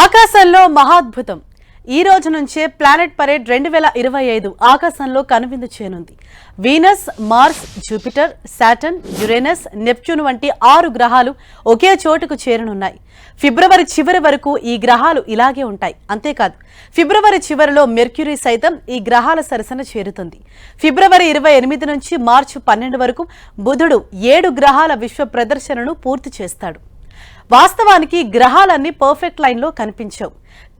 ఆకాశంలో మహాద్భుతం. ఈ రోజు నుంచే ప్లానెట్ పరేడ్ రెండు వేల ఇరవై ఐదు ఆకాశంలో కనువిందు చేయనుంది. Venus Mars Jupiter Saturn Uranus Neptune వంటి ఆరు గ్రహాలు ఒకే చోటుకు చేరనున్నాయి. ఫిబ్రవరి చివరి వరకు ఈ గ్రహాలు ఇలాగే ఉంటాయి. అంతేకాదు ఫిబ్రవరి చివరిలో మెర్క్యూరీ సైతం ఈ గ్రహాల సరసన చేరుతుంది. ఫిబ్రవరి ఇరవై ఎనిమిది నుంచి మార్చి పన్నెండు వరకు బుధుడు ఏడు గ్రహాల విశ్వ ప్రదర్శనను పూర్తి చేస్తాడు. వాస్తవానికి గ్రహాలన్నీ పర్ఫెక్ట్ లైన్లో కనిపించవు.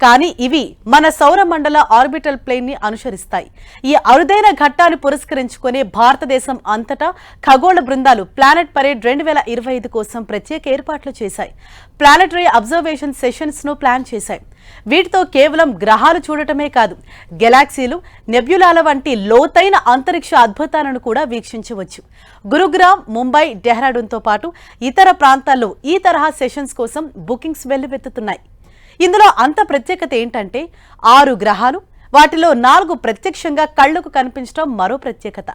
కానీ ఇవి మన సౌర మండల ఆర్బిటల్ ప్లేన్ని అనుసరిస్తాయి. ఈ అరుదైన ఘట్టాన్ని పురస్కరించుకునే భారతదేశం అంతటా ఖగోళ బృందాలు ప్లానెట్ పరేడ్ రెండు వేల ఇరవై ఐదు కోసం ప్రత్యేక ఏర్పాట్లు చేశాయి. ప్లానెటరీ అబ్జర్వేషన్ సెషన్స్ను ప్లాన్ చేశాయి. వీటితో కేవలం గ్రహాలు చూడటమే కాదు గెలాక్సీలు నెబ్యులాల వంటి లోతైన అంతరిక్ష అద్భుతాలను కూడా వీక్షించవచ్చు. గురుగ్రామ్ ముంబై డెహ్రాడూన్తో పాటు ఇతర ప్రాంతాల్లో ఈ తరహా సెషన్స్ కోసం బుకింగ్స్ వెల్లువెత్తుతున్నాయి. ఇందులో అంత ప్రత్యేకత ఏంటంటే ఆరు గ్రహాలు వాటిలో నాలుగు ప్రత్యక్షంగా కళ్ళకు కనిపించడం మరో ప్రత్యేకత.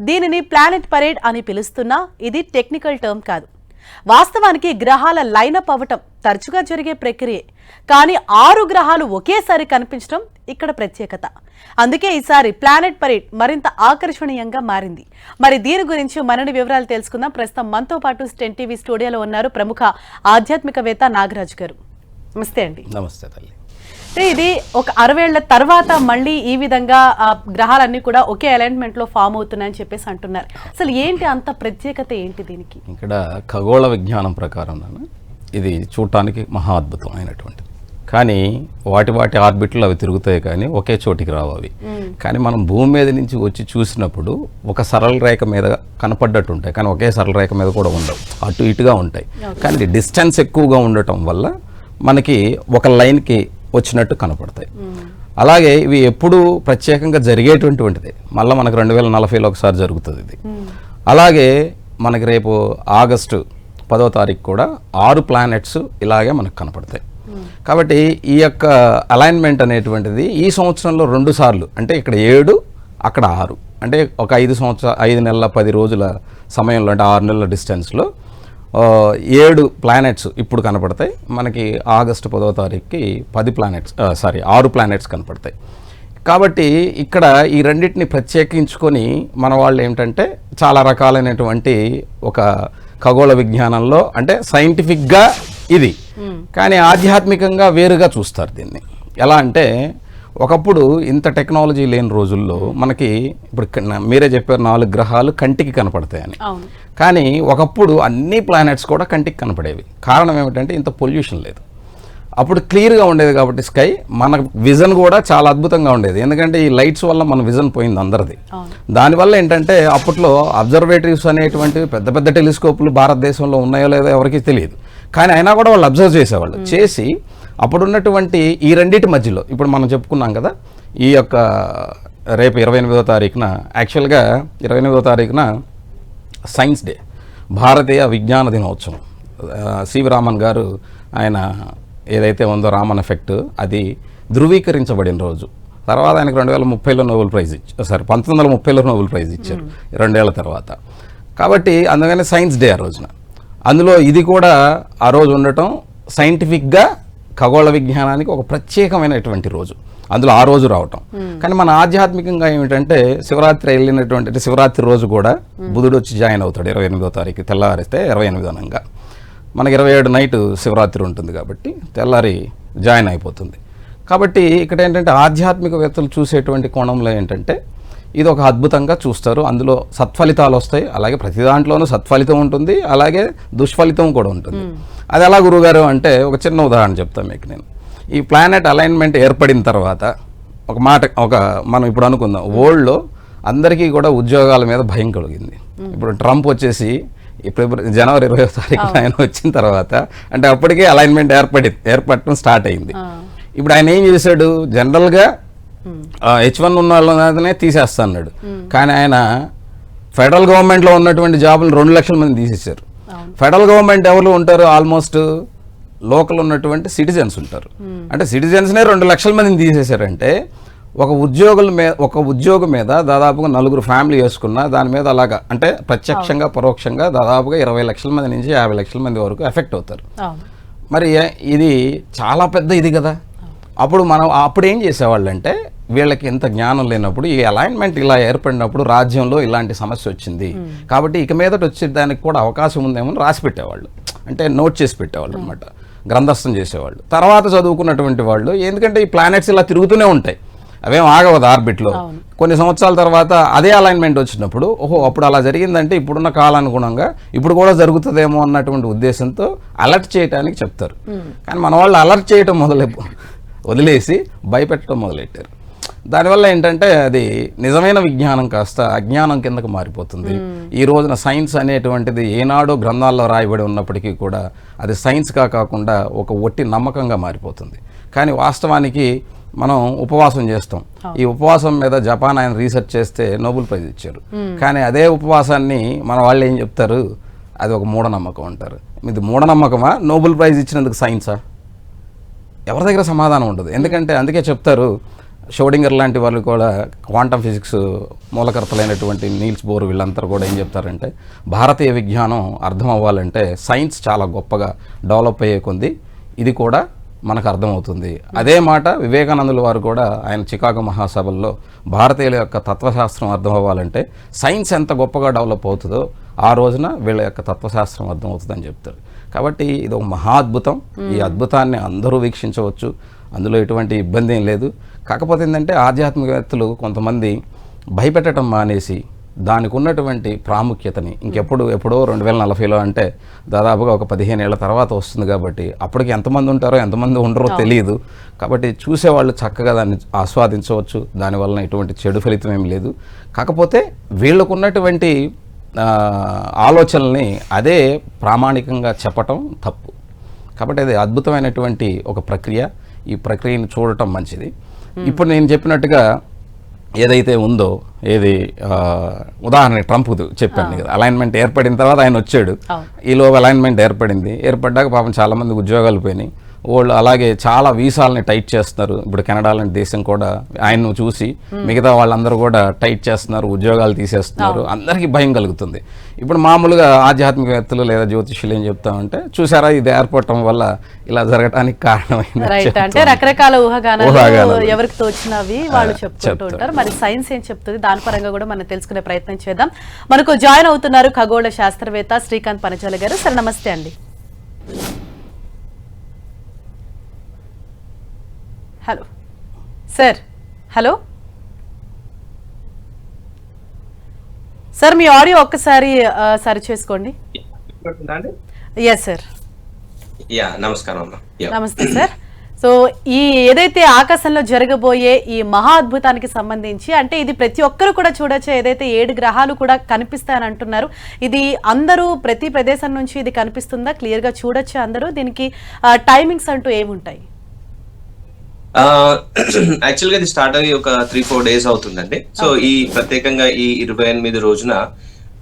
దీనిని ప్లానెట్ పరేడ్ అని పిలుస్తున్నా ఇది టెక్నికల్ టర్మ్ కాదు. వాస్తవానికి గ్రహాల లైనప్ అవ్వటం తరచుగా జరిగే ప్రక్రియే. కానీ ఆరు గ్రహాలు ఒకేసారి కనిపించడం ఇక్కడ ప్రత్యేకత. అందుకే ఈసారి ప్లానెట్ పరేడ్ మరింత ఆకర్షణీయంగా మారింది. మరి దీని గురించి మరిన్ని వివరాలు తెలుసుకుందాం. ప్రస్తుతం మనతో పాటు స్టెన్ టీవీ స్టూడియోలో ఉన్నారు ప్రముఖ ఆధ్యాత్మికవేత్త నాగరాజు గారు. నమస్తే అండి. నమస్తే తల్లి. అంటే ఇది ఒక అరవేళ్ళ తర్వాత మళ్ళీ ఈ విధంగా ఆ గ్రహాలన్నీ కూడా ఒకే అలైన్మెంట్లో ఫామ్ అవుతున్నాయని చెప్పేసి అంటున్నారు. అసలు ఏంటి అంత ప్రత్యేకత ఏంటి దీనికి? ఇక్కడ ఖగోళ విజ్ఞానం ప్రకారం ఇది చూడటానికి మహా అద్భుతమైనటువంటిది కానీ వాటి వాటి ఆర్బిట్లు అవి తిరుగుతాయి కానీ ఒకే చోటికి రావు అవి. కానీ మనం భూమి మీద నుంచి వచ్చి చూసినప్పుడు ఒక సరళ రేఖ మీద కనపడ్డట్టు ఉంటాయి కానీ ఒకే సరళ రేఖ మీద కూడా ఉండవు. అటు ఇటుగా ఉంటాయి. కానీ డిస్టెన్స్ ఎక్కువగా ఉండటం వల్ల మనకి ఒక లైన్కి వచ్చినట్టు కనపడతాయి. అలాగే ఇవి ఎప్పుడు ప్రత్యేకంగా జరిగేటువంటిది మళ్ళీ మనకు రెండు వేల నలభైలో ఒకసారి జరుగుతుంది ఇది. అలాగే మనకి రేపు ఆగస్టు పదో తారీఖు కూడా ఆరు ప్లానెట్స్ ఇలాగే మనకు కనపడతాయి. కాబట్టి ఈ యొక్క అలైన్మెంట్ అనేటువంటిది ఈ సంవత్సరంలో రెండు సార్లు అంటే ఇక్కడ ఏడు అక్కడ ఆరు. అంటే ఒక ఐదు సంవత్సర ఐదు నెలల పది రోజుల సమయంలో అంటే ఆరు నెలల డిస్టెన్స్లో ఏడు ప్లానెట్స్ ఇప్పుడు కనపడతాయి. మనకి ఆగస్టు పదో తారీఖుకి పది ప్లానెట్స్ సారీ ఆరు ప్లానెట్స్ కనపడతాయి. కాబట్టి ఇక్కడ ఈ రెండింటిని ప్రత్యేకించుకొని మన వాళ్ళు ఏమిటంటే చాలా రకాలైనటువంటి ఒక ఖగోళ విజ్ఞానంలో అంటే సైంటిఫిక్గా ఇది. కానీ ఆధ్యాత్మికంగా వేరుగా చూస్తారు దీన్ని. ఎలా అంటే ఒకప్పుడు ఇంత టెక్నాలజీ లేని రోజుల్లో మనకి ఇప్పుడు మీరే చెప్పారు నాలుగు గ్రహాలు కంటికి కనపడతాయని. కానీ ఒకప్పుడు అన్ని ప్లానెట్స్ కూడా కంటికి కనపడేవి. కారణం ఏమిటంటే ఇంత పొల్యూషన్ లేదు. అప్పుడు క్లియర్గా ఉండేది కాబట్టి స్కై మన విజన్ కూడా చాలా అద్భుతంగా ఉండేది. ఎందుకంటే ఈ లైట్స్ వల్ల మన విజన్ పోయింది అందరిది. దానివల్ల ఏంటంటే అప్పట్లో అబ్జర్వేటరీస్ అనేటువంటివి పెద్ద పెద్ద టెలిస్కోపులు భారతదేశంలో ఉన్నాయో లేదో ఎవరికీ తెలియదు. కానీ అయినా కూడా వాళ్ళు అబ్జర్వ్ చేసేవాళ్ళు. చేసి అప్పుడున్నటువంటి ఈ రెండింటి మధ్యలో ఇప్పుడు మనం చెప్పుకున్నాం కదా ఈ యొక్క రేపు ఇరవై ఎనిమిదో తారీఖున యాక్చువల్గా ఇరవై ఎనిమిదో తారీఖున సైన్స్ డే భారతీయ విజ్ఞాన దినోత్సవం. సివి రామన్ గారు ఆయన ఏదైతే ఉందో రామన్ ఎఫెక్ట్ అది ధృవీకరించబడిన రోజు. తర్వాత ఆయనకు రెండు వేల ముప్పైలో నోబెల్ ప్రైజ్ ఇచ్చారు సారీ పంతొమ్మిది వందల ముప్పైలో నోబెల్ ప్రైజ్ ఇచ్చారు రెండేళ్ళ తర్వాత. కాబట్టి అందుకనే సైన్స్ డే ఆ రోజున. అందులో ఇది కూడా ఆ రోజు ఉండటం సైంటిఫిక్గా ఖగోళ విజ్ఞానానికి ఒక ప్రత్యేకమైనటువంటి రోజు. అందులో ఆ రోజు రావటం. కానీ మన ఆధ్యాత్మికంగా ఏమిటంటే శివరాత్రి వెళ్ళినటువంటి అంటే శివరాత్రి రోజు కూడా బుధుడు వచ్చి జాయిన్ అవుతాడు ఇరవై ఎనిమిదో తారీఖు తెల్లవారిస్తే ఇరవై ఎనిమిదో అనంగా. మనకి ఇరవై ఏడు నైట్ శివరాత్రి ఉంటుంది కాబట్టి తెల్లారి జాయిన్ అయిపోతుంది. కాబట్టి ఇక్కడ ఏంటంటే ఆధ్యాత్మికవేత్తలు చూసేటువంటి కోణంలో ఏంటంటే ఇది ఒక అద్భుతంగా చూస్తారు. అందులో సత్ఫలితాలు వస్తాయి. అలాగే ప్రతి దాంట్లోనూ సత్ఫలితం ఉంటుంది. అలాగే దుష్ఫలితం కూడా ఉంటుంది. అది ఎలా గురుగారు అంటే ఒక చిన్న ఉదాహరణ చెప్తాను మీకు నేను. ఈ ప్లానెట్ అలైన్మెంట్ ఏర్పడిన తర్వాత ఒక మాట ఒక మనం ఇప్పుడు అనుకుందాం. వరల్డ్లో అందరికీ కూడా ఉద్యోగాల మీద భయం కలిగింది. ఇప్పుడు ట్రంప్ వచ్చేసి ఇప్పుడు ఇప్పుడు జనవరి ఇరవై తారీఖున ఆయన వచ్చిన తర్వాత అంటే అప్పటికే అలైన్మెంట్ ఏర్పడి ఏర్పడటం స్టార్ట్ అయింది. ఇప్పుడు ఆయన ఏం చేశాడు? జనరల్గా హెచ్ వన్ ఉన్న వాళ్ళనే తీసేస్తా అన్నాడు కానీ ఆయన ఫెడరల్ గవర్నమెంట్లో ఉన్నటువంటి జాబులు రెండు లక్షల మంది తీసేశారు. ఫెడరల్ గవర్నమెంట్ ఎవరు ఉంటారు? ఆల్మోస్ట్ లోకల్ ఉన్నటువంటి సిటిజన్స్ ఉంటారు. అంటే సిటిజన్స్నే రెండు లక్షల మందిని తీసేశారంటే ఒక ఉద్యోగుల మీద ఒక ఉద్యోగం మీద దాదాపుగా నలుగురు ఫ్యామిలీ వేసుకున్న దాని మీద అలాగా అంటే ప్రత్యక్షంగా పరోక్షంగా దాదాపుగా ఇరవై లక్షల మంది నుంచి యాభై లక్షల మంది వరకు ఎఫెక్ట్ అవుతారు. మరి ఇది చాలా పెద్ద ఇది కదా. అప్పుడు మనం అప్పుడు ఏం చేసేవాళ్ళు అంటే వీళ్ళకి ఇంత జ్ఞానం లేనప్పుడు ఈ అలైన్మెంట్ ఇలా ఏర్పడినప్పుడు రాజ్యంలో ఇలాంటి సమస్య వచ్చింది. కాబట్టి ఇక మీదట వచ్చేదానికి కూడా అవకాశం ఉందేమో అని రాసి పెట్టేవాళ్ళు. అంటే నోట్ చేసి పెట్టేవాళ్ళు అనమాట గ్రంథస్థం చేసేవాళ్ళు. తర్వాత చదువుకున్నటువంటి వాళ్ళు ఎందుకంటే ఈ ప్లానెట్స్ ఇలా తిరుగుతూనే ఉంటాయి. అవేం ఆగవదు ఆర్బిట్లో. కొన్ని సంవత్సరాల తర్వాత అదే అలైన్మెంట్ వచ్చినప్పుడు ఓహో అప్పుడు అలా జరిగిందంటే ఇప్పుడున్న కాలానుగుణంగా ఇప్పుడు కూడా జరుగుతుందేమో అన్నటువంటి ఉద్దేశంతో అలర్ట్ చేయడానికి చెప్తారు. కానీ మన వాళ్ళు అలర్ట్ చేయటం మొదలు వదిలేసి భయపెట్టడం మొదలెట్టారు. దానివల్ల ఏంటంటే అది నిజమైన విజ్ఞానం కాస్త అజ్ఞానం కిందకు మారిపోతుంది. ఈ రోజున సైన్స్ అనేటువంటిది ఏనాడో గ్రంథాల్లో రాయబడి ఉన్నప్పటికీ కూడా అది సైన్స్గా కాకుండా ఒక ఒట్టి నమ్మకంగా మారిపోతుంది. కానీ వాస్తవానికి మనం ఉపవాసం చేస్తాం. ఈ ఉపవాసం మీద జపాన్ ఆయన రీసెర్చ్ చేస్తే నోబెల్ ప్రైజ్ ఇచ్చారు. కానీ అదే ఉపవాసాన్ని మన వాళ్ళు ఏం చెప్తారు? అది ఒక మూఢనమ్మకం అంటారు. ఇది మూఢనమ్మకమా? నోబెల్ ప్రైజ్ ఇచ్చినందుకు సైన్సా? ఎవరి దగ్గర సమాధానం ఉండదు. ఎందుకంటే అందుకే చెప్తారు షోడింగర్ లాంటి వాళ్ళు కూడా క్వాంటమ్ ఫిజిక్స్ మూలకర్తలైనటువంటి నీల్స్ బోర్ వీళ్ళంతా కూడా ఏం చెప్తారంటే భారతీయ విజ్ఞానం అర్థం అవ్వాలంటే సైన్స్ చాలా గొప్పగా డెవలప్ అయ్యే కొంది. ఇది కూడా మనకు అర్థమవుతుంది. అదే మాట వివేకానందుల వారు కూడా ఆయన చికాగో మహాసభల్లో భారతీయుల యొక్క తత్వశాస్త్రం అర్థం అవ్వాలంటే సైన్స్ ఎంత గొప్పగా డెవలప్ అవుతుందో ఆ రోజున వీళ్ళ యొక్క తత్వశాస్త్రం అర్థమవుతుందని చెప్తారు. కాబట్టి ఇది ఒక మహా అద్భుతం ఈ అద్భుతాన్ని అందరూ వీక్షించవచ్చు. అందులో ఎటువంటి ఇబ్బంది ఏం లేదు. కాకపోతే ఏంటంటే ఆధ్యాత్మికవేత్తలు కొంతమంది భయపెట్టడం మానేసి దానికి ఉన్నటువంటి ప్రాముఖ్యతని ఇంకెప్పుడు ఎప్పుడో రెండు వేల నలభైలో అంటే దాదాపుగా ఒక పదిహేను ఏళ్ళ తర్వాత వస్తుంది కాబట్టి అప్పటికి ఎంతమంది ఉంటారో ఎంతమంది ఉండరో తెలియదు. కాబట్టి చూసేవాళ్ళు చక్కగా దాన్ని ఆస్వాదించవచ్చు. దానివల్ల ఎటువంటి చెడు ఫలితం ఏం లేదు. కాకపోతే వీళ్ళకున్నటువంటి ఆలోచనల్ని అదే ప్రామాణికంగా చెప్పటం తప్పు. కాబట్టి అది అద్భుతమైనటువంటి ఒక ప్రక్రియ. ఈ ప్రక్రియను చూడటం మంచిది. ఇప్పుడు నేను చెప్పినట్టుగా ఏదైతే ఉందో ఏది ఆ, ఉదాహరణకి ట్రంప్ చెప్పాను కదా అలైన్మెంట్ ఏర్పడిన తర్వాత ఆయన వచ్చాడు. ఈలోపు అలైన్మెంట్ ఏర్పడింది. ఏర్పడ్డాక పాపం చాలా మంది ఉద్యోగాలు పోయినాయి. వాళ్ళు అలాగే చాలా వీసాలని టైట్ చేస్తున్నారు. ఇప్పుడు కెనడా లాంటి దేశం కూడా ఆయన్ను చూసి మిగతా వాళ్ళందరూ కూడా టైట్ చేస్తున్నారు ఉద్యోగాలు తీసేస్తున్నారు. అందరికీ భయం కలుగుతుంది. ఇప్పుడు మామూలుగా ఆధ్యాత్మికవేత్తలు లేదా జ్యోతిష్యులు ఏం చెప్తామంటే చూసారా ఇది ఏర్పడటం వల్ల ఇలా జరగటానికి కారణమైంది అంటే రకరకాల ఊహాగానాలు. ఎవరికి తోచినవి వాళ్ళు చెప్తారు. ఉంటారు. మరి సైన్స్ ఏం చెప్తుంది? దాని పరంగా కూడా మనం తెలుసుకునే ప్రయత్నం చేద్దాం. మనకు జాయిన్ అవుతున్నారు ఖగోళ శాస్త్రవేత్త శ్రీకాంత్ పనచాల గారు. సార్ నమస్తే అండి. హలో. Sir hello. సార్ మీ ఆడియో ఒక్కసారి సరి చేసుకోండి. ఎస్ సార్ యా నమస్కారం నమస్తే సార్. సో ఈ ఏదైతే ఆకాశంలో జరగబోయే ఈ మహా అద్భుతానికి సంబంధించి అంటే ఇది ప్రతి ఒక్కరు కూడా చూడొచ్చు ఏదైతే ఏడు గ్రహాలు కూడా కనిపిస్తాయని అంటున్నారు ఇది అందరూ ప్రతి ప్రదేశం నుంచి ఇది కనిపిస్తుందా? క్లియర్గా చూడొచ్చు అందరూ దీనికి టైమింగ్స్ అంటూ ఏముంటాయి? యాక్చువల్ గా ఇది స్టార్ట్ అయ్యి ఒక త్రీ ఫోర్ డేస్ అవుతుందండి. సో ఈ ప్రత్యేకంగా ఈ ఇరవై ఎనిమిది రోజున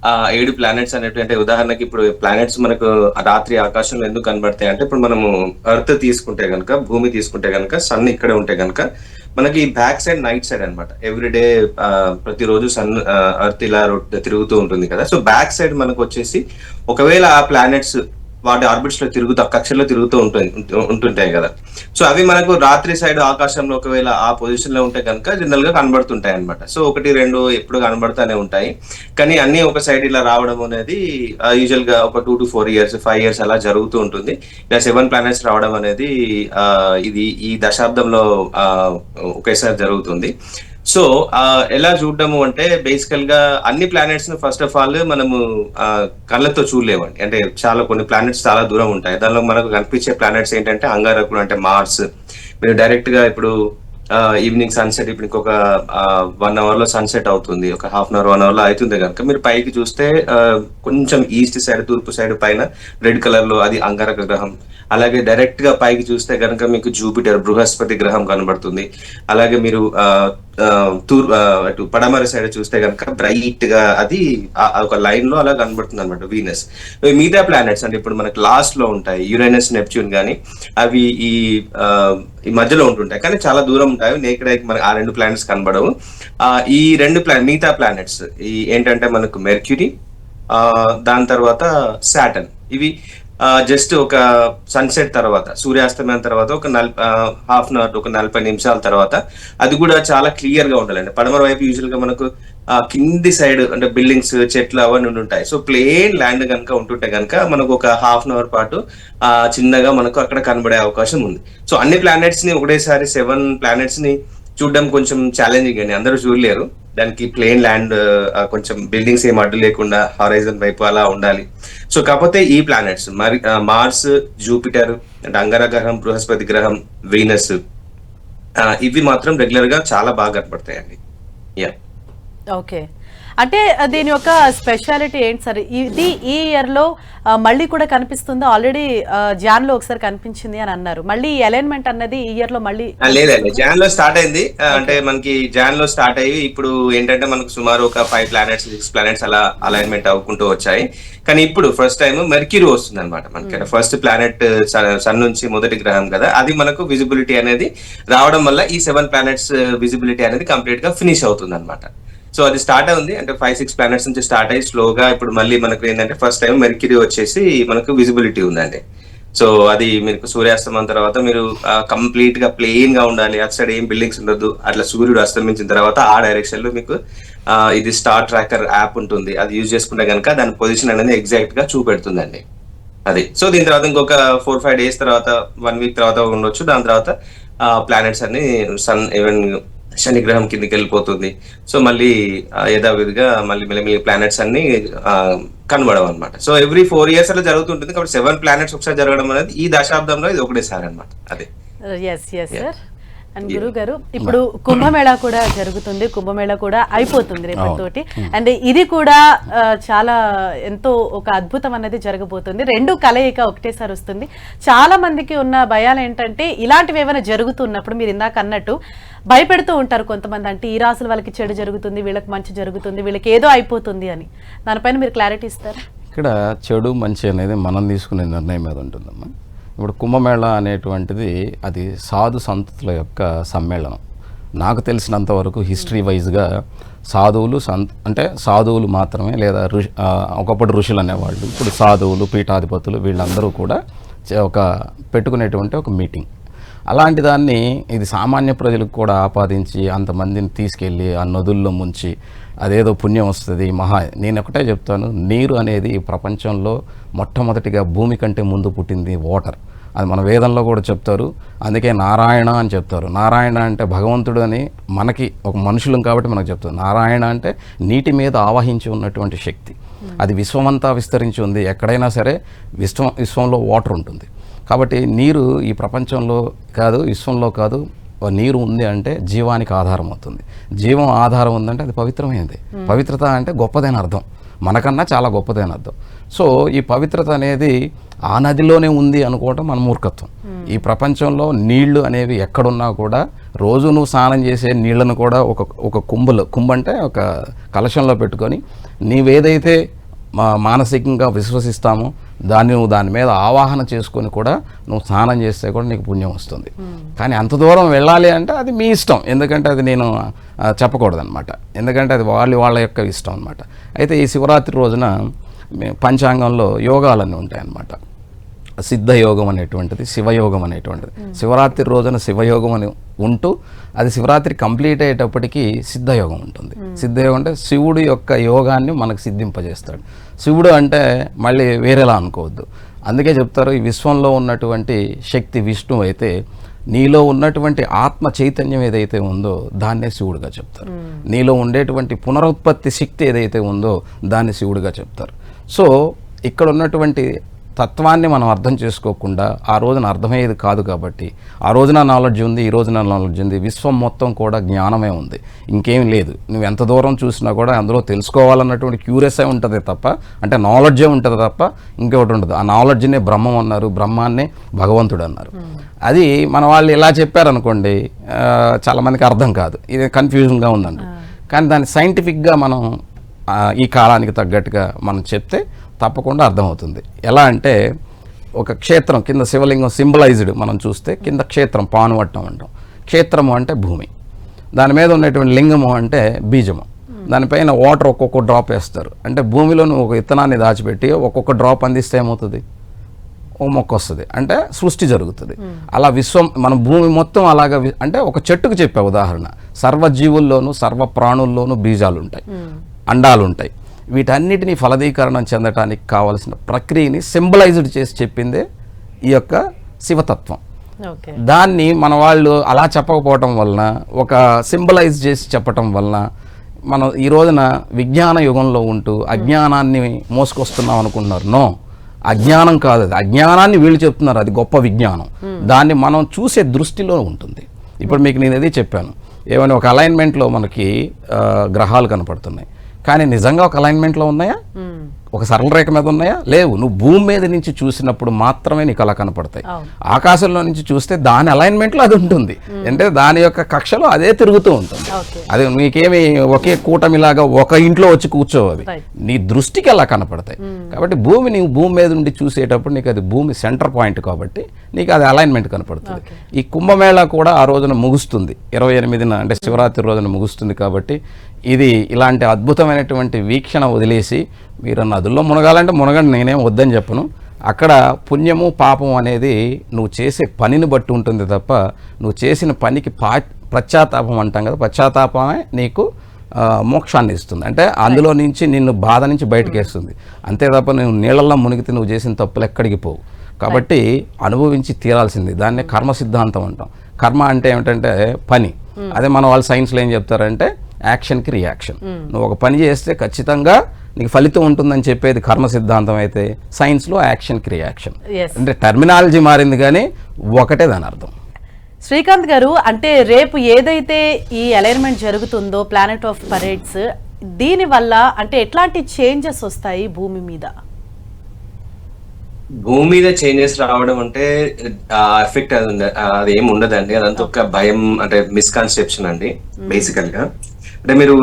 ఆ ఏడు ప్లానెట్స్ అనేటువంటి అంటే ఉదాహరణకి ఇప్పుడు ప్లానెట్స్ మనకు రాత్రి ఆకాశంలో ఎందుకు కనబడతాయి అంటే ఇప్పుడు మనము ఎర్త్ తీసుకుంటే గనుక భూమి తీసుకుంటే గనుక సన్ ఇక్కడే ఉంటే గనుక మనకి బ్యాక్ సైడ్ నైట్ సైడ్ అనమాట ఎవ్రీడే ప్రతిరోజు సన్ ఎర్త్ ఇలా తిరుగుతూ ఉంటుంది కదా. సో బ్యాక్ సైడ్ మనకు వచ్చేసి ఒకవేళ ఆ ప్లానెట్స్ వాటి ఆర్బిట్స్లో తిరుగుతూ కక్షలో తిరుగుతూ ఉంటుంది ఉంటు- ఉంటుంటాయి కదా. సో అవి మనకు రాత్రి సైడ్ ఆకాశంలో ఒకవేళ ఆ పొజిషన్లో ఉంటే కనుక జనరల్గా కనబడుతుంటాయి అనమాట సో ఒకటి రెండు ఎప్పుడు కనబడుతూనే ఉంటాయి. కానీ అన్ని ఒక సైడ్ ఇలా రావడం అనేది యూజువల్గా ఒక two to four years five years అలా జరుగుతూ ఉంటుంది. ఇలా సెవెన్ ప్లానెట్స్ రావడం అనేది ఇది ఈ దశాబ్దంలో ఒకేసారి జరుగుతుంది. సో ఎలా చూడడము అంటే బేసికల్గా అన్ని ప్లానెట్స్ను ఫస్ట్ ఆఫ్ ఆల్ మనము కళ్ళతో చూడలేమండి. అంటే చాలా కొన్ని ప్లానెట్స్ చాలా దూరం ఉంటాయి. దానిలో మనకు కనిపించే ప్లానెట్స్ ఏంటంటే అంగారకుడు అంటే మార్స్ మీరు డైరెక్ట్గా ఇప్పుడు ఈవినింగ్ సన్సెట్ ఇప్పుడు ఇంకొక వన్ అవర్లో సన్సెట్ అవుతుంది. ఒక హాఫ్ అన్ అవర్ వన్ అవర్లో అవుతుంది కనుక. మీరు పైకి చూస్తే కొంచెం ఈస్ట్ సైడ్ తూర్పు సైడ్ పైన రెడ్ కలర్లో అది అంగారక గ్రహం. అలాగే డైరెక్ట్గా పైకి చూస్తే కనుక మీకు జూపిటర్ బృహస్పతి గ్రహం కనబడుతుంది. అలాగే మీరు తూర్ అటు పడమర సైడ్ చూస్తే కనుక బ్రైట్గా అది ఒక లైన్లో అలా కనబడుతుంది అనమాట వీనస్ మిగతా ప్లానెట్స్ అంటే ఇప్పుడు మనకి లాస్ట్లో ఉంటాయి యురైనస్ నెప్ట్యూన్ గానీ అవి ఈ ఈ మధ్యలో ఉంటుంటాయి కానీ చాలా దూరం ఉంటాయి నేకెడ్ మనకు మనకి ఆ రెండు ప్లానెట్స్ కనబడవు. ఆ, ఈ రెండు ప్లాన్ మిగతా ప్లానెట్స్ ఈ ఏంటంటే మనకు మెర్క్యూరీ ఆ, దాని తర్వాత సాటన్ ఇవి జస్ట్ ఒక సన్సెట్ తర్వాత సూర్యాస్తమయం తర్వాత ఒక నల్ హాఫ్ అన్ అవర్ ఒక నలభై నిమిషాల తర్వాత అది కూడా చాలా క్లియర్గా ఉండాలండి. పడమర వైపు యూజువల్గా మనకు కింది సైడ్ అంటే బిల్డింగ్స్ చెట్లు అవన్నీ ఉంటాయి. సో ప్లేన్ ల్యాండ్ కనుక ఉంటుంటే కనుక మనకు ఒక హాఫ్ అన్ అవర్ పాటు ఆ చిన్నగా మనకు అక్కడ కనబడే అవకాశం ఉంది. సో అన్ని ప్లానెట్స్ని ఒకటేసారి సెవెన్ ప్లానెట్స్ని చూడడం కొంచెం ఛాలెంజింగ్ అండి. అందరూ చూడలేరు. దానికి ప్లేన్ ల్యాండ్ కొంచెం బిల్డింగ్స్ ఏం అడ్డు లేకుండా హారైజన్ వైపు అలా ఉండాలి. సో కాకపోతే ఈ ప్లానెట్స్ మరి మార్స్ జూపిటర్ అంటే గ్రహం బృహస్పతి గ్రహం వీనస్ ఇవి మాత్రం రెగ్యులర్గా చాలా బాగా కనపడతాయండి. యా ఓకే అంటే దీని యొక్క స్పెషాలిటీ ఏంటి సార్? ఇది ఈ ఇయర్లో ఆ, మళ్ళీ కూడా కనిపిస్తుందో? ఆల్రెడీ జాన్లో ఒకసారి కనిపించింది అని అన్నారు. మళ్ళీ అలైన్మెంట్ అన్నది ఈ ఇయర్లో మళ్ళీ లేదండి. జాన్లో స్టార్ట్ అయింది. అంటే మనకి జాన్లో స్టార్ట్ అయ్యి ఇప్పుడు ఏంటంటే మనకు సుమారు ఒక ఫైవ్ ప్లానెట్స్ సిక్స్ ప్లానెట్స్ అలా అలైన్మెంట్ అవ్వుకుంటూ వచ్చాయి. కానీ ఇప్పుడు ఫస్ట్ టైం మెర్క్యూరీ వస్తుంది అనమాట మనకి ఫస్ట్ ప్లానెట్ సన్ నుంచి మొదటి గ్రహం కదా. అది మనకు విజిబిలిటీ అనేది రావడం వల్ల ఈ సెవెన్ ప్లానెట్స్ విజిబిలిటీ అనేది కంప్లీట్గా ఫినిష్ అవుతుంది అనమాట సో అది స్టార్ట్ అయింది అంటే ఫైవ్ సిక్స్ ప్లానెట్స్ నుంచి స్టార్ట్ అయ్యి స్లోగా ఇప్పుడు మళ్ళీ మనకు ఏంటంటే ఫస్ట్ టైం మెర్క్యూరీ వచ్చేసి మనకు విజిబిలిటీ ఉందండి. సో అది మీకు సూర్యాస్తమం తర్వాత మీరు కంప్లీట్గా ప్లెయిన్గా ఉండాలి. అటు సైడ్ ఏం బిల్డింగ్స్ ఉండదు. అట్లా సూర్యుడు అస్తమించిన తర్వాత ఆ డైరెక్షన్లో మీకు ఇది స్టార్ ట్రాకర్ యాప్ ఉంటుంది. అది యూజ్ చేసుకుంటే కనుక దాని పొజిషన్ అనేది ఎగ్జాక్ట్గా చూపెడుతుందండి. అది. సో దీని తర్వాత ఇంకొక ఫోర్ ఫైవ్ డేస్ తర్వాత వన్ వీక్ తర్వాత ఉండొచ్చు. దాని తర్వాత ప్లానెట్స్ అన్ని సన్ ఈవెన్ శని గ్రహం కిందకి వెళ్ళిపోతుంది. సో మళ్ళీ యథావిధిగా మళ్ళీ మెల్లి ప్లానెట్స్ అన్ని కనబడవు అనమాట సో ఎవ్రీ ఫోర్ ఇయర్స్ అలా జరుగుతుంటుంది. కాబట్టి సెవెన్ ప్లానెట్స్ ఒకసారి జరగడం అనేది ఈ దశాబ్దంలో ఇది ఒకటేసారి అనమాట అదే. ఎస్ ఎస్ సార్ అండ్ గురువు గారు ఇప్పుడు కుంభమేళా కూడా జరుగుతుంది కుంభమేళా కూడా అయిపోతుంది రేపటితోటి అండ్ ఇది కూడా చాలా ఎంతో ఒక అద్భుతం అనేది జరగబోతుంది. రెండు కలయిక ఒకటేసారి వస్తుంది. చాలా మందికి ఉన్న భయాలు ఏంటంటే ఇలాంటివి ఏమైనా జరుగుతున్నప్పుడు మీరు ఇందాక అన్నట్టు భయపెడుతూ ఉంటారు కొంతమంది. అంటే ఈ రాసుల వాళ్ళకి చెడు జరుగుతుంది వీళ్ళకి మంచి జరుగుతుంది వీళ్ళకి ఏదో అయిపోతుంది అని. దానిపైన మీరు క్లారిటీ ఇస్తారు? ఇక్కడ చెడు మంచి అనేది మనం తీసుకునే నిర్ణయం మీద ఉంటుందమ్మా. ఇప్పుడు కుంభమేళ అనేటువంటిది అది సాధు సంతతుల యొక్క సమ్మేళనం. నాకు తెలిసినంత వరకు హిస్టరీ వైజ్గా సాధువులు సంత అంటే సాధువులు మాత్రమే లేదా ఋషి ఒకప్పుడు ఋషులు అనేవాళ్ళు ఇప్పుడు సాధువులు పీఠాధిపతులు వీళ్ళందరూ కూడా చే- ఒక పెట్టుకునేటువంటి ఒక మీటింగ్. అలాంటి దాన్ని ఇది సామాన్య ప్రజలకు కూడా ఆపాదించి అంతమందిని తీసుకెళ్ళి ఆ నదుల్లో ముంచి అదేదో పుణ్యం వస్తుంది మహా నేను ఒకటే చెప్తాను నీరు అనేది ప్రపంచంలో మొట్టమొదటిగా భూమి కంటే ముందు పుట్టింది వాటర్. అది మన వేదంలో కూడా చెప్తారు. అందుకే నారాయణ అని చెప్తారు. నారాయణ అంటే భగవంతుడు అని మనకి ఒక మనుషులం కాబట్టి మనకు చెప్తారు. నారాయణ అంటే నీటి మీద ఆవహించి ఉన్నటువంటి శక్తి. అది విశ్వమంతా విస్తరించి ఉంది. ఎక్కడైనా సరే విశ్వం విశ్వంలో వాటర్ ఉంటుంది. కాబట్టి నీరు ఈ ప్రపంచంలో కాదు విశ్వంలో కాదు నీరు ఉంది అంటే జీవానికి ఆధారం అవుతుంది. జీవం ఆధారం ఉందంటే అది పవిత్రమైనది. పవిత్రత అంటే గొప్పదైన అర్థం. మనకన్నా చాలా గొప్పదైన అర్థం. సో ఈ పవిత్రత అనేది ఆ నదిలోనే ఉంది అనుకోవటం మన మూర్ఖత్వం. ఈ ప్రపంచంలో నీళ్ళు అనేవి ఎక్కడున్నా కూడా రోజు నువ్వు స్నానం చేసే నీళ్ళను కూడా ఒక ఒక కుంభలో కుంభ అంటే ఒక కలశంలో పెట్టుకొని నీవేదైతే మా మానసికంగా విశ్వసిస్తామో దాన్ని నువ్వు దాని మీద ఆవాహన చేసుకొని కూడా నువ్వు స్నానం చేస్తే కూడా నీకు పుణ్యం వస్తుంది. కానీ అంత దూరం వెళ్ళాలి అంటే అది మీ ఇష్టం. ఎందుకంటే అది నేను ఆ, చెప్పకూడదన్నమాట. ఎందుకంటే అది వాళ్ళ వాళ్ళ యొక్క ఇష్టం అనమాట అయితే ఈ శివరాత్రి రోజున పంచాంగంలో యోగాలన్నీ ఉంటాయన్నమాట. సిద్ధయోగం అనేటువంటిది శివయోగం అనేటువంటిది. శివరాత్రి రోజున శివయోగం అని ఉంటూ అది శివరాత్రి కంప్లీట్ అయ్యేటప్పటికి సిద్ధయోగం ఉంటుంది. సిద్ధయోగం అంటే శివుడు యొక్క యోగాన్ని మనకు సిద్ధింపజేస్తాడు. శివుడు అంటే మళ్ళీ వేరేలా అనుకోవద్దు. అందుకే చెప్తారు ఈ విశ్వంలో ఉన్నటువంటి శక్తి విష్ణువు అయితే నీలో ఉన్నటువంటి ఆత్మ చైతన్యం ఏదైతే ఉందో దాన్నే శివుడుగా చెప్తారు. నీలో ఉండేటువంటి పునరుత్పత్తి శక్తి ఏదైతే ఉందో దాన్ని శివుడుగా చెప్తారు. సో ఇక్కడ ఉన్నటువంటి తత్వాన్ని మనం అర్థం చేసుకోకుండా ఆ రోజున అర్థమయ్యేది కాదు కాబట్టి ఆ రోజున నాలెడ్జ్ ఉంది ఈ రోజున నాలెడ్జ్ ఉంది విశ్వం మొత్తం కూడా జ్ఞానమే ఉంది ఇంకేం లేదు. నువ్వు ఎంత దూరం చూసినా కూడా అందులో తెలుసుకోవాలన్నటువంటి క్యూరియసే ఉంటుంది తప్ప అంటే నాలెడ్జే ఉంటుంది తప్ప ఇంకొకటి ఉండదు. ఆ నాలెడ్జ్నే బ్రహ్మం అన్నారు బ్రహ్మాన్నే భగవంతుడు అన్నారు. అది మన వాళ్ళు ఇలా చెప్పారనుకోండి ఆ, చాలా మందికి అర్థం కాదు. ఇది కన్ఫ్యూజన్గా ఉందండి. కానీ దాన్ని సైంటిఫిక్గా మనం ఈ కాలానికి తగ్గట్టుగా మనం చెప్తే తప్పకుండా అర్థమవుతుంది. ఎలా అంటే ఒక క్షేత్రం కింద శివలింగం సింబలైజ్డ్ మనం చూస్తే కింద క్షేత్రం పానువట్టం అంటాం. క్షేత్రము అంటే భూమి. దాని మీద ఉన్నటువంటి లింగము అంటే బీజము. దానిపైన వాటర్ ఒక్కొక్క డ్రాప్ వేస్తారు. అంటే భూమిలో నువ్వు ఒక విత్తనాన్ని దాచిపెట్టి ఒక్కొక్క డ్రాప్ అందిస్తే ఏమవుతుంది? ఒక మొక్క వస్తుంది. అంటే సృష్టి జరుగుతుంది. అలా విశ్వం మన భూమి మొత్తం అలాగా అంటే ఒక చెట్టుకు చెప్పే ఉదాహరణ. సర్వజీవుల్లోనూ సర్వ ప్రాణుల్లోనూ బీజాలు ఉంటాయి అండాలు ఉంటాయి వీటన్నిటిని ఫలదీకరణం చెందటానికి కావలసిన ప్రక్రియని సింబలైజ్డ్ చేసి చెప్పిందే ఈ యొక్క శివతత్వం. దాన్ని మన వాళ్ళు అలా చెప్పకపోవటం వలన ఒక సింబలైజ్ చేసి చెప్పటం వలన మనం ఈ రోజున విజ్ఞాన యుగంలో ఉంటూ అజ్ఞానాన్ని మోసుకొస్తున్నాం అనుకుంటున్నారు నో అజ్ఞానం కాదు అది. అజ్ఞానాన్ని వీళ్ళు చెప్తున్నారు అది గొప్ప విజ్ఞానం. దాన్ని మనం చూసే దృష్టిలో ఉంటుంది. ఇప్పుడు మీకు నేను అదే చెప్పాను. ఏమైనా ఒక అలైన్మెంట్లో మనకి గ్రహాలు కనపడుతున్నాయి. కానీ నిజంగా ఒక అలైన్మెంట్లో ఉన్నాయా? ఒక సరళ రేఖ మీద ఉన్నాయా? లేవు. నువ్వు భూమి మీద నుంచి చూసినప్పుడు మాత్రమే నీకు అలా కనపడతాయి. ఆకాశంలో నుంచి చూస్తే దాని అలైన్మెంట్లో అది ఉంటుంది. అంటే దాని యొక్క కక్షలో అదే తిరుగుతూ ఉంటుంది. అది నీకేమి ఒకే కూటమిలాగా ఒక ఇంట్లో వచ్చి కూర్చోవు అవి Right. నీ దృష్టికి అలా కనపడతాయి. కాబట్టి భూమి నీవు భూమి మీద నుండి చూసేటప్పుడు నీకు అది భూమి సెంటర్ పాయింట్ కాబట్టి నీకు అది అలైన్మెంట్ కనపడుతుంది. ఈ కుంభమేళా కూడా ఆ రోజున ముగుస్తుంది. ఇరవై ఎనిమిదిన అంటే శివరాత్రి రోజున ముగుస్తుంది కాబట్టి ఇది ఇలాంటి అద్భుతమైనటువంటి వీక్షణ వదిలేసి మీరు నదుల్లో మునగాలంటే మునగండి నేనేం వద్దని చెప్పను. అక్కడ పుణ్యము పాపం అనేది నువ్వు చేసే పనిని బట్టి ఉంటుంది తప్ప నువ్వు చేసిన పనికి పా పశ్చాత్తాపం అంటాం కదా పశ్చాత్తాపమే నీకు మోక్షాన్ని ఇస్తుంది. అంటే అందులో నుంచి నిన్ను బాధ నుంచి బయటకు వేస్తుంది అంతే తప్ప నువ్వు నీళ్ళల్లో మునిగితే నువ్వు చేసిన తప్పులు ఎక్కడికి పోవు. కాబట్టి అనుభవించి తీరాల్సింది. దాన్నే కర్మ సిద్ధాంతం అంటాం. కర్మ అంటే ఏమిటంటే పని. అదే మన వాళ్ళు సైన్స్లో ఏం చెప్తారంటే యాక్షన్కి రియాక్షన్ నువ్వు ఒక పని చేస్తే ఖచ్చితంగా నీకు ఫలితం ఉంటుందని చెప్పేది కర్మ సిద్ధాంతం అయితే సైన్స్లో యాక్షన్కి రియాక్షన్ అంటే టర్మినాలజీ మారింది కానీ ఒకటే దాని అర్థం. శ్రీకాంత్ గారు అంటే రేపు ఏదైతే ఈ అలైన్మెంట్ జరుగుతుందో ప్లానెట్ ఆఫ్ పరేడ్స్ దీని వల్ల అంటే ఎట్లాంటి చేంజెస్ వస్తాయి భూమి మీద? భూమి మీద చేంజెస్ రావడం అంటే ఎఫెక్ట్ అది అది ఏమి ఉండదండి. అదంతా ఒక భయం అంటే మిస్కన్సెప్షన్ అండి బేసికల్గా. అంటే మీరు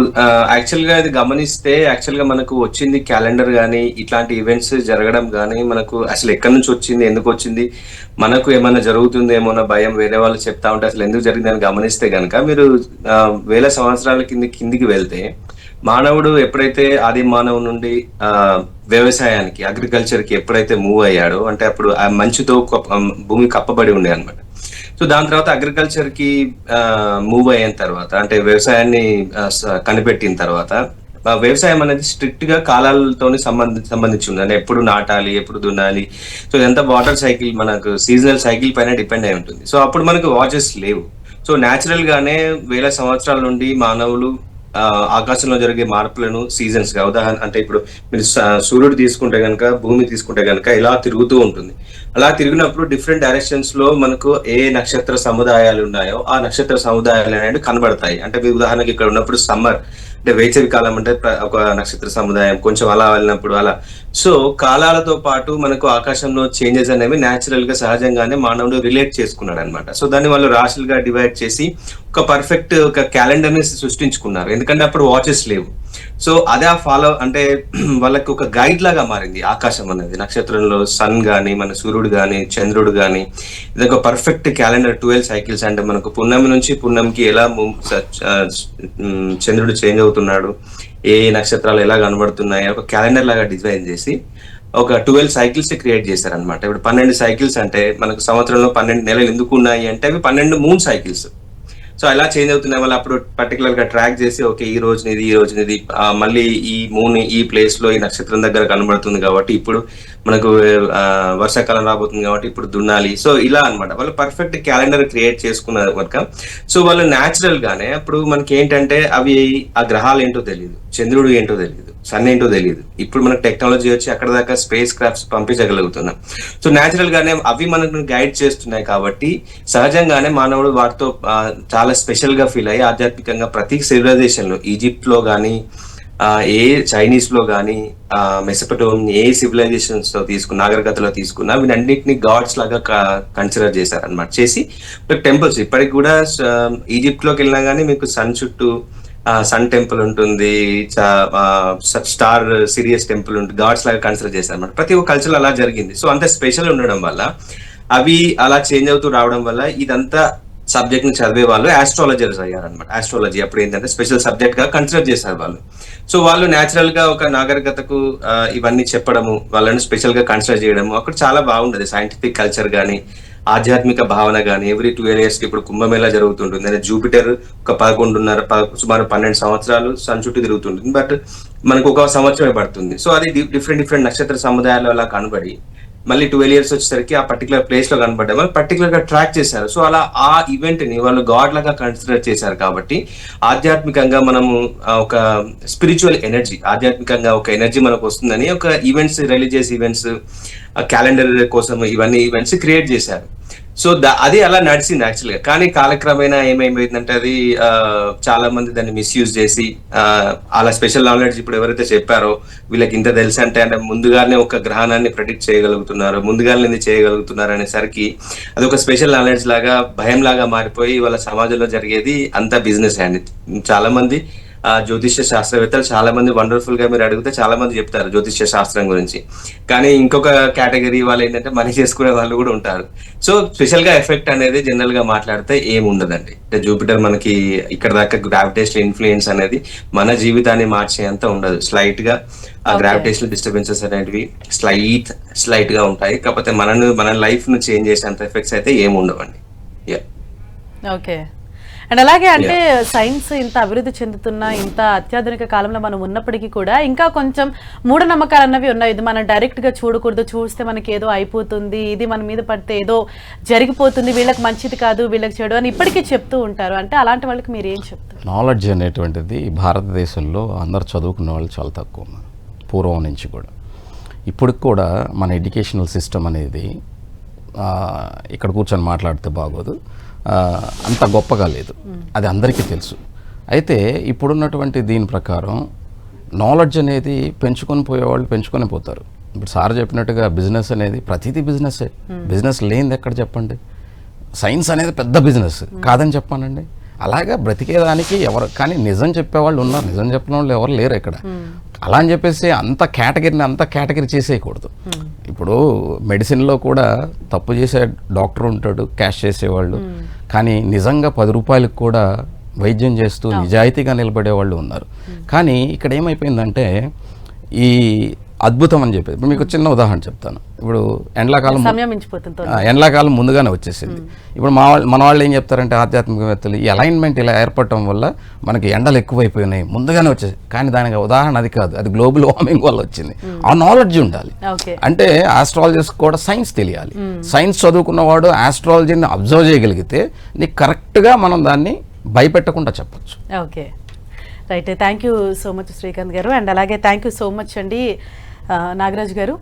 యాక్చువల్గా ఇది గమనిస్తే యాక్చువల్గా మనకు వచ్చింది క్యాలెండర్ గానీ ఇట్లాంటి ఈవెంట్స్ జరగడం గానీ మనకు అసలు ఎక్కడి నుంచి వచ్చింది ఎందుకు వచ్చింది మనకు ఏమైనా జరుగుతుంది ఏమైనా భయం వేరే వాళ్ళు చెప్తా ఉంటే అసలు ఎందుకు జరిగింది అని గమనిస్తే గనక మీరు వేల సంవత్సరాల కింద కిందికి వెళ్తే మానవుడు ఎప్పుడైతే ఆది మానవు నుండి ఆ వ్యవసాయానికి అగ్రికల్చర్కి ఎప్పుడైతే మూవ్ అయ్యాడో అంటే అప్పుడు ఆ మంచుతో కప్ప- భూమి కప్పబడి ఉండే అనమాట సో దాని తర్వాత అగ్రికల్చర్కి మూవ్ అయిన తర్వాత అంటే వ్యవసాయాన్ని కనిపెట్టిన తర్వాత వ్యవసాయం అనేది స్ట్రిక్ట్గా కాలాలతో సంబంధి సంబంధించి ఉంది అంటే ఎప్పుడు నాటాలి ఎప్పుడు దున్నాలి. సో ఇదంతా వాటర్ సైకిల్ మనకు సీజనల్ సైకిల్ పైన డిపెండ్ అయి ఉంటుంది. సో అప్పుడు మనకు వాచెస్ లేవు. సో న్యాచురల్ గానే వేల సంవత్సరాల నుండి మానవులు ఆకాశంలో జరిగే మార్పులను సీజన్స్గా ఉదాహరణ అంటే ఇప్పుడు మీరు స- సూర్యుడు తీసుకుంటే కనుక భూమి తీసుకుంటే గనక ఇలా తిరుగుతూ ఉంటుంది. అలా తిరిగినప్పుడు డిఫరెంట్ డైరెక్షన్స్లో మనకు ఏ నక్షత్ర సముదాయాలు ఉన్నాయో ఆ నక్షత్ర సముదాయాలు అనేవి కనబడతాయి. అంటే మీరు ఉదాహరణకి ఇక్కడ ఉన్నప్పుడు సమ్మర్ అంటే వేసవి కాలం అంటే ఒక నక్షత్ర సముదాయం కొంచెం అలా వెళ్ళినప్పుడు అలా. సో కాలాలతో పాటు మనకు ఆకాశంలో చేంజెస్ అనేవి న్యాచురల్గా సహజంగానే మానవుడు రిలేట్ చేసుకున్నాడు అనమాట సో దాన్ని వాళ్ళు రాశులుగా డివైడ్ చేసి ఒక పర్ఫెక్ట్ ఒక క్యాలెండర్ని సృష్టించుకున్నారు. ఎందుకంటే అప్పుడు వాచెస్ లేవు. సో అదే ఆ ఫాలో అంటే వాళ్ళకి ఒక గైడ్ లాగా మారింది ఆకాశం అనేది. నక్షత్రంలో సన్ గాని మన సూర్యుడు గాని చంద్రుడు గాని ఇది ఒక పర్ఫెక్ట్ క్యాలెండర్ ట్వెల్వ్ సైకిల్స్ అంటే మనకు పున్నమి నుంచి పున్నమికి ఎలా ము- చంద్రుడు చేంజ్ అవుతున్నాడు ఏ ఏ నక్షత్రాలు ఎలా కనబడుతున్నాయి ఒక క్యాలెండర్ లాగా డిజైన్ చేసి ఒక ట్వెల్వ్ సైకిల్స్ క్రియేట్ చేశారనమాట ఇప్పుడు పన్నెండు సైకిల్స్ అంటే మనకు సంవత్సరంలో పన్నెండు నెలలు ఎందుకు ఉన్నాయి అంటే అవి పన్నెండు మూన్ సైకిల్స్ సో అలా చేంజ్ అవుతున్నాయి వాళ్ళు అప్పుడు పర్టికులర్గా ట్రాక్ చేసి ఓకే ఈ రోజునిది ఈ రోజునిది. మళ్ళీ ఈ మూన్ ఈ ప్లేస్లో ఈ నక్షత్రం దగ్గర కనబడుతుంది కాబట్టి ఇప్పుడు మనకు వర్షాకాలం రాబోతుంది కాబట్టి ఇప్పుడు దున్నాలి. సో ఇలా అన్నమాట. వాళ్ళు పర్ఫెక్ట్ క్యాలెండర్ క్రియేట్ చేసుకున్నారు కనుక. సో వాళ్ళు న్యాచురల్ గానే అప్పుడు మనకి ఏంటంటే అవి ఆ గ్రహాలు ఏంటో తెలియదు చంద్రుడు ఏంటో తెలియదు సన్ ఏంటో తెలియదు ఇప్పుడు మనకు టెక్నాలజీ వచ్చి అక్కడ దాకా స్పేస్ క్రాఫ్ట్స్ పంపించగలుగుతున్నాం. సో న్యాచురల్ గానే అవి మనకు గైడ్ చేస్తున్నాయి కాబట్టి సహజంగానే మానవుడు వాటితో చాలా చాలా స్పెషల్గా ఫీల్ అయ్యి ఆధ్యాత్మికంగా ప్రతి సివిలైజేషన్లో ఈజిప్ట్లో గానీ ఏ చైనీస్లో గానీ మెసపటోన్ ఏ సివిలైజేషన్స్లో తీసుకున్న నాగరికతలో తీసుకున్నా వీటన్నిటిని గాడ్స్ లాగా కన్సిడర్ చేశారనమాట చేసి టెంపుల్స్ ఇప్పటికి కూడా ఈజిప్ట్లోకి వెళ్ళినా గానీ మీకు సన్ చుట్టూ సన్ టెంపుల్ ఉంటుంది స్టార్ సిరియస్ టెంపుల్ ఉంటుంది గాడ్స్ లాగా కన్సిడర్ చేశారు అనమాట ప్రతి ఒక్క కల్చర్ అలా జరిగింది. సో అంత స్పెషల్ ఉండడం వల్ల అవి అలా చేంజ్ అవుతూ రావడం వల్ల ఇదంతా సబ్జెక్ట్ని చదివే వాళ్ళు ఆస్ట్రాలజర్స్ అయ్యారనమాట ఆస్ట్రాలజీ అప్పుడు ఏంటంటే స్పెషల్ సబ్జెక్ట్గా కన్సిడర్ చేశారు వాళ్ళు. సో వాళ్ళు నేచురల్గా ఒక నాగరికతకు ఇవన్నీ చెప్పడము వాళ్ళని స్పెషల్గా కన్సిడర్ చేయడము అక్కడ చాలా బాగుండదు. సైంటిఫిక్ కల్చర్ కానీ ఆధ్యాత్మిక భావన కానీ ఎవ్రీ టూ ఇయర్స్కి ఇప్పుడు కుంభమేళా జరుగుతుంటుంది. అంటే జూపిటర్ ఒక పదకొండున్నర సుమారు పన్నెండు సంవత్సరాలు సన్ చుట్టూ తిరుగుతుంటుంది. బట్ మనకు ఒక సంవత్సరమే పడుతుంది. సో అది డిఫరెంట్ డిఫరెంట్ నక్షత్ర సముదాయాలలో అలా కనబడి మళ్ళీ ట్వెల్వ్ ఇయర్స్ వచ్చేసరికి ఆ పర్టికులర్ ప్లేస్లో కనబడ్డాయి వాళ్ళు పర్టికులర్గా ట్రాక్ చేశారు. సో అలా ఆ ఈవెంట్ని వాళ్ళు గాడ్ లాగా కన్సిడర్ చేశారు కాబట్టి ఆధ్యాత్మికంగా మనము ఒక స్పిరిచువల్ ఎనర్జీ ఆధ్యాత్మికంగా ఒక ఎనర్జీ మనకు వస్తుందని ఒక ఈవెంట్స్ రిలీజియస్ ఈవెంట్స్ క్యాలెండర్ కోసం ఇవన్నీ ఈవెంట్స్ క్రియేట్ చేశారు. సో దా అది అలా నడిచింది యాక్చువల్గా కానీ కాలక్రమేణా ఏమైపోయిందంటే అది చాలా మంది దాన్ని మిస్యూజ్ చేసి అలా స్పెషల్ నాలెడ్జ్ ఇప్పుడు ఎవరైతే చెప్పారో వీళ్ళకి ఇంత తెలుసు అంటే అంటే ముందుగానే ఒక గ్రహణాన్ని ప్రెడిక్ట్ చేయగలుగుతున్నారు ముందుగానే ఇది చేయగలుగుతున్నారు అనేసరికి అది ఒక స్పెషల్ నాలెడ్జ్ లాగా భయం లాగా మారిపోయి వాళ్ళ సమాజంలో జరిగేది అంతా బిజినెస్ అండి. చాలా మంది జ్యోతిష్య శాస్త్రవేత్తలు చాలా మంది వండర్ఫుల్గా మీరు అడిగితే చాలా మంది చెప్తారు జ్యోతిష్య శాస్త్రం గురించి. కానీ ఇంకొక కేటగిరీ వాళ్ళు ఏంటంటే మనీ చేసుకునే వాళ్ళు కూడా ఉంటారు. సో స్పెషల్గా ఎఫెక్ట్ అనేది జనరల్గా మాట్లాడితే ఏం ఉండదండి అంటే జూపిటర్ మనకి ఇక్కడ దాకా గ్రావిటేషనల్ ఇన్ఫ్లుయెన్స్ అనేది మన జీవితాన్ని మార్చేంత ఉండదు. స్లైట్గా ఆ గ్రావిటేషనల్ డిస్టర్బెన్సెస్ అనేటివి స్లైట్ స్లైట్గా ఉంటాయి. కాకపోతే మనను మన లైఫ్ను చేంజ్ చేసేంత ఎఫెక్ట్స్ అయితే ఏమి ఉండవండి యా ఓకే అండ్ అలాగే అంటే సైన్స్ ఇంత అభివృద్ధి చెందుతున్న ఇంత అత్యాధునిక కాలంలో మనం ఉన్నప్పటికీ కూడా ఇంకా కొంచెం మూఢనమ్మకాలు అన్నవి ఉన్నాయి. ఇది మనం డైరెక్ట్గా చూడకూడదు. చూస్తే మనకి ఏదో అయిపోతుంది. ఇది మన మీద పడితే ఏదో జరిగిపోతుంది. వీళ్ళకి మంచిది కాదు వీళ్ళకి చెడు అని ఇప్పటికీ చెప్తూ ఉంటారు. అంటే అలాంటి వాళ్ళకి మీరు ఏం చెప్తారు? నాలెడ్జ్ అనేటువంటిది భారతదేశంలో అందరు చదువుకున్న వాళ్ళు చాలా తక్కువ. పూర్వం నుంచి కూడా. ఇప్పటికి కూడా మన ఎడ్యుకేషనల్ సిస్టమ్ అనేది ఇక్కడ కూర్చొని మాట్లాడితే బాగోదు. అంత గొప్పగా లేదు. అది అందరికీ తెలుసు. అయితే ఇప్పుడున్నటువంటి దీని ప్రకారం నాలెడ్జ్ అనేది పెంచుకొని పోయేవాళ్ళు పెంచుకొని పోతారు. ఇప్పుడు సార్ చెప్పినట్టుగా బిజినెస్ అనేది ప్రతిదీ బిజినెస్సే బిజినెస్ లేనిది ఎక్కడ చెప్పండి? సైన్స్ అనేది పెద్ద బిజినెస్ కాదని చెప్పానండి. అలాగా బ్రతికేదానికి ఎవరు కానీ నిజం చెప్పేవాళ్ళు ఉన్నారు. నిజం చెప్పిన వాళ్ళు ఎవరు లేరు ఇక్కడ. అలా అని చెప్పేసి అంత కేటగిరీని అంత కేటగిరీ చేసేయకూడదు. ఇప్పుడు మెడిసిన్లో కూడా తప్పు చేసే డాక్టర్ ఉంటాడు క్యాష్ చేసేవాళ్ళు. కానీ నిజంగా పది రూపాయలకు కూడా వైద్యం చేస్తూ నిజాయితీగా నిలబడే వాళ్ళు ఉన్నారు కానీ ఇక్కడ ఏమైపోయిందంటే ఈ అద్భుతం అని చెప్పేది. ఇప్పుడు మీకు చిన్న ఉదాహరణ చెప్తాను. ఇప్పుడు ఎండాకాలం ఎండాకాలం ముందుగానే వచ్చేసింది. ఇప్పుడు మా వాళ్ళు మన వాళ్ళు ఏం చెప్తారంటే ఆధ్యాత్మికవేత్తలు ఈ అలైన్మెంట్ ఇలా ఏర్పడటం వల్ల మనకి ఎండలు ఎక్కువైపోయినాయి. ముందుగానే వచ్చేసి కానీ దానికి ఉదాహరణ అది కాదు. అది గ్లోబల్ వార్మింగ్ వల్ల వచ్చింది. ఆ నాలెడ్జ్ ఉండాలి. అంటే ఆస్ట్రాలజిస్ట్ కూడా సైన్స్ తెలియాలి. సైన్స్ చదువుకున్నవాడు ఆస్ట్రాలజీని అబ్జర్వ్ చేయగలిగితే నీకు కరెక్ట్గా మనం దాన్ని భయపెట్టకుండా చెప్పొచ్చు. Okay. Right. Thank you so much Srikanth గారు. అండ్ అలాగే థ్యాంక్ యూ సో మచ్ అండి. నాగరాజు గారు.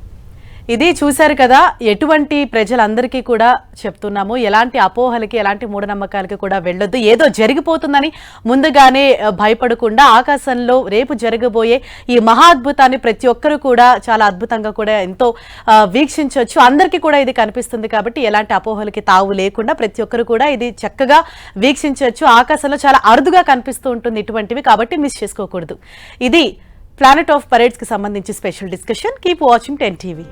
ఇది చూశారు కదా ఎటువంటి ప్రజలందరికీ కూడా చెప్తున్నాము ఎలాంటి అపోహలకి ఎలాంటి మూఢనమ్మకాలకి కూడా వెళ్ళొద్దు ఏదో జరిగిపోతుందని ముందుగానే భయపడకుండా ఆకాశంలో రేపు జరగబోయే ఈ మహా అద్భుతాన్ని ప్రతి ఒక్కరు కూడా చాలా అద్భుతంగా కూడా ఎంతో వీక్షించవచ్చు అందరికీ కూడా ఇది కనిపిస్తుంది కాబట్టి ఎలాంటి అపోహలకి తావు లేకుండా ప్రతి ఒక్కరు కూడా ఇది చక్కగా వీక్షించవచ్చు ఆకాశంలో చాలా అరుదుగా కనిపిస్తూ ఉంటుంది ఇటువంటివి కాబట్టి మిస్ చేసుకోకూడదు. ఇది ప్లానెట్ ఆఫ్ పరేడ్స్కి సంబంధించి special discussion keep watching ten TV